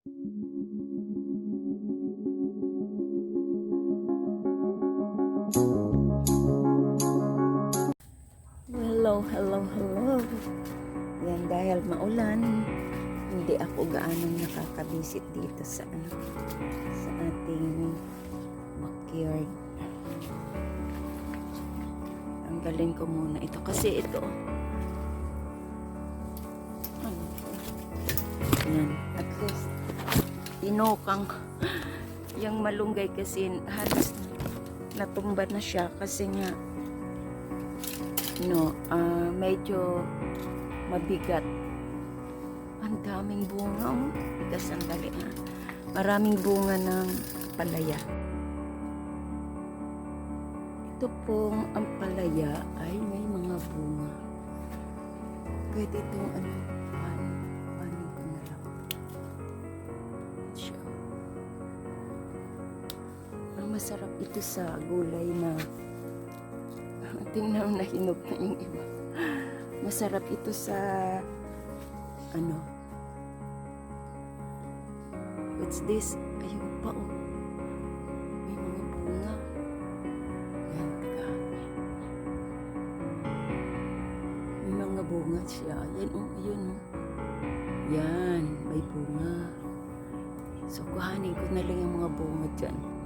Hello, hello, hello. Yan dahil maulan, hindi ako gaano nakakabisit dito sa ano sa ating backyard. Tanggalin ko muna ito kasi ito ano? Yan, tinukang yung malunggay kasi halos natumba na siya kasi nga no, ah, medyo mabigat. Ang daming bunga. Oh. Teka, sandali ha. Maraming bunga ng palaya. Ito pong ang palaya ay may mga bunga. Pwede itong ano, masarap ito sa gulay na tingnan na hinog na yung iba. Masarap ito sa ano What's this? Ayun pa oh. May mga bunga. Yan, teka. May mga bunga siya. Yan oh, ayun oh. Yan, may bunga. So, kuhanin ko na lang yung mga bunga dyan.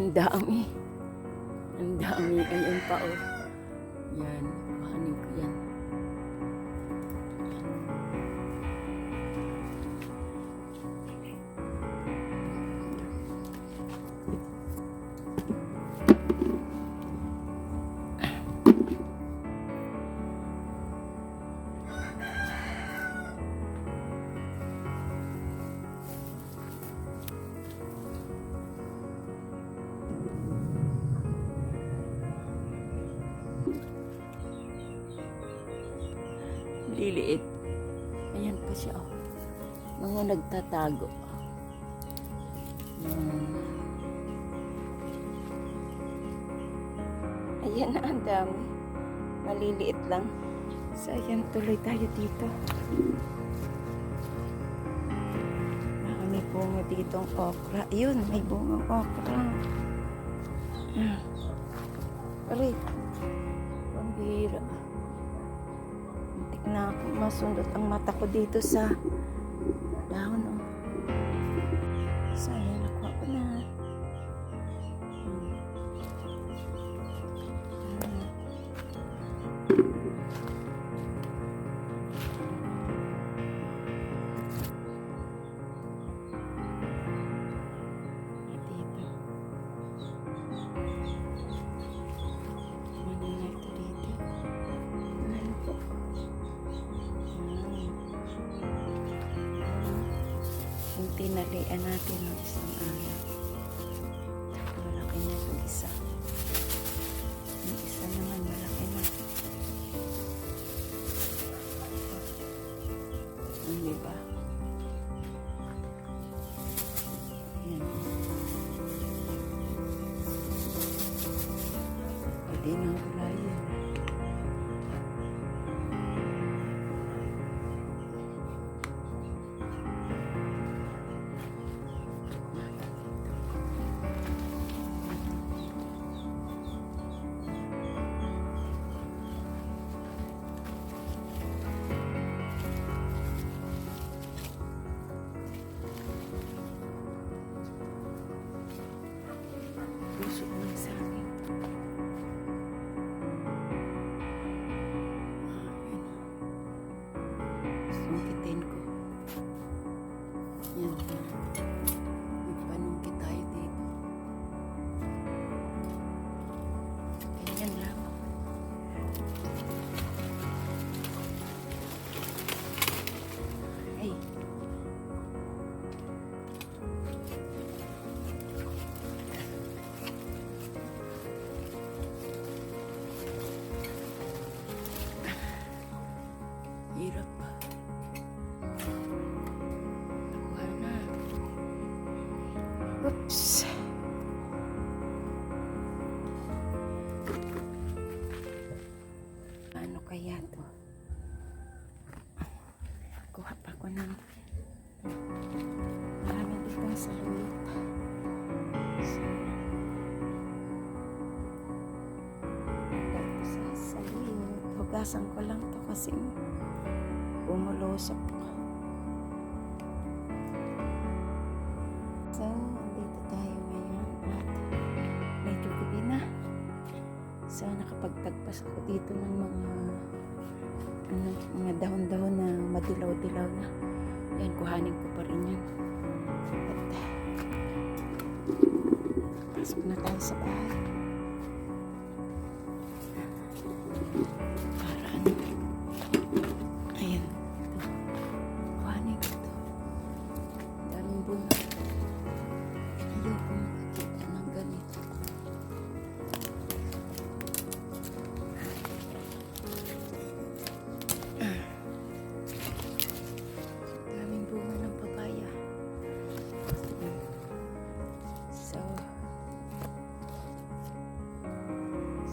Ang dami. Ang dami. Ayan pa oh. Yan. Kuhanin ko yan. Liliit. Ayan pa siya oh. Mga nagtatago. Yan. Ayan na ang dami. Maliliit lang. So, ayan, tuloy tayo dito. Marami bunga dito ang okra. Ayun, may bunga okra. Ah. Aray. Pambihira. Na masundot ang mata ko dito sa dahon. Oh. So, Yung tinalian natin ng isang araw. Ng marami ditong saluyot. So, dahil sa saluyot, hugasan ko lang to kasi umulusok ko. So, So, nakapagtagpas ako dito ng mga ano, mga dahon-dahon na madilaw-dilaw na. Yan, kuhanin ko pa rin yan. At, pasok na tayo sa bahay.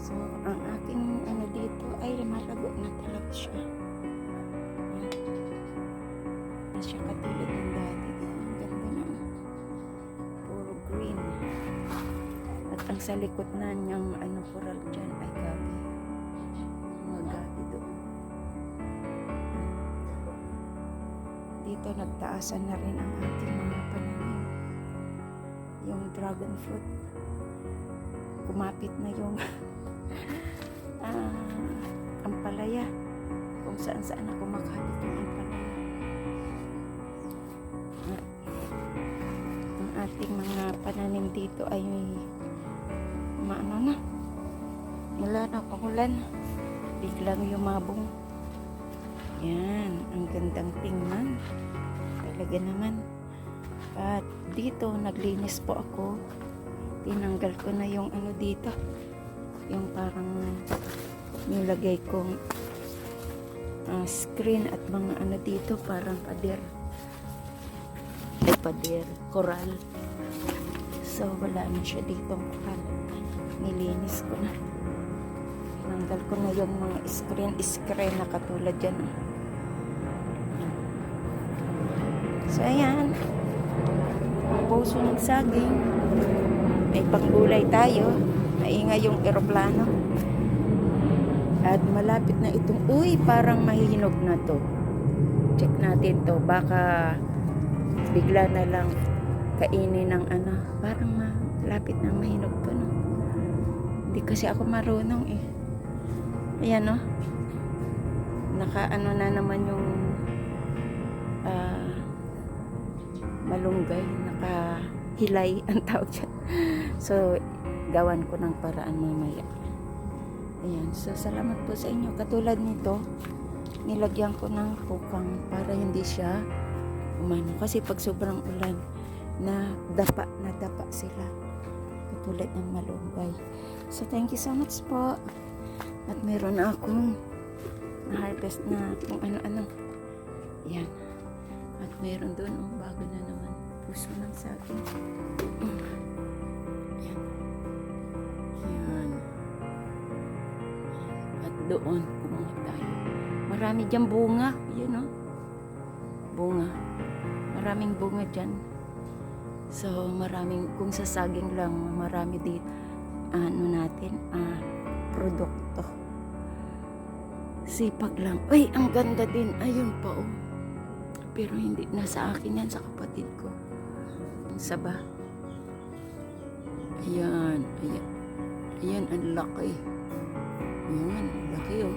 So ang aking ano dito ay malago na talaga siya. Na siya katulad ng dati. Ang ganda na. Puro green. At ang sa likod na niyang ano coral dyan ay gabi. Mga gabi doon. Dito nagtaasan na rin ang ating mga pananim. Yung dragon fruit. Kumapit na yung ah, ampalaya. Kung saan saan na kumakapit yung ampalaya. Ah, ang ating mga pananim dito ay maano na. Wala na pangulan. Biglang yumabong. Yan, ang gandang tingnan. Talaga naman. At dito, naglinis po ako. Tinanggal ko na yung ano dito. Yung parang nilagay kong ah, screen at mga ano dito, parang pader. Ay, pader. Coral. So, wala na siya dito coral. Nilinis ko na. Tinanggal ko na yung mga screen, screen na katulad yan. ah. So, ayan. Ang puso ng saging. May panggulay tayo. Maingay yung eroplano. At malapit na itong, uy, parang mahihinog na to. Check natin to. Baka bigla na lang kainin ng ano. Parang malapit na mahinog to, no? Hindi kasi ako marunong eh. Ayan, no? Naka, ano na naman yung ah, malunggay, nakahilay ang tawag dyan. So, gawan ko ng paraan mamaya. Ayan, so salamat po sa inyo. Katulad nito, nilagyan ko ng kukang para hindi siya umano. Kasi pag sobrang ulan, na dapa, na dapa sila. Katulad ng malunggay. So, thank you so much po. At meron na akong na-harvest na kung ano-ano. Yan. At meron doon, oh, bago na naman. Puso ng saging. Yan. Doon, kumuha tayo. Marami dyan bunga. Yun, oh. Bunga. Maraming bunga dyan. So, maraming, kung sa saging lang, marami dito, ano natin, ah, produkto. Sipag lang. Ay, ang ganda din. Ayun pa, oh. Pero hindi na sa akin yan, sa kapatid ko. Ang saba. Ayan, ayan. Ayan, ang laki. Ang laki, oh.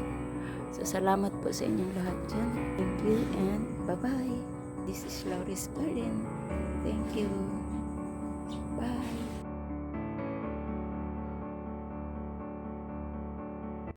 So, salamat po sa inyong lahat dyan. Thank you and bye-bye. This is Laurie's Garden. Thank you.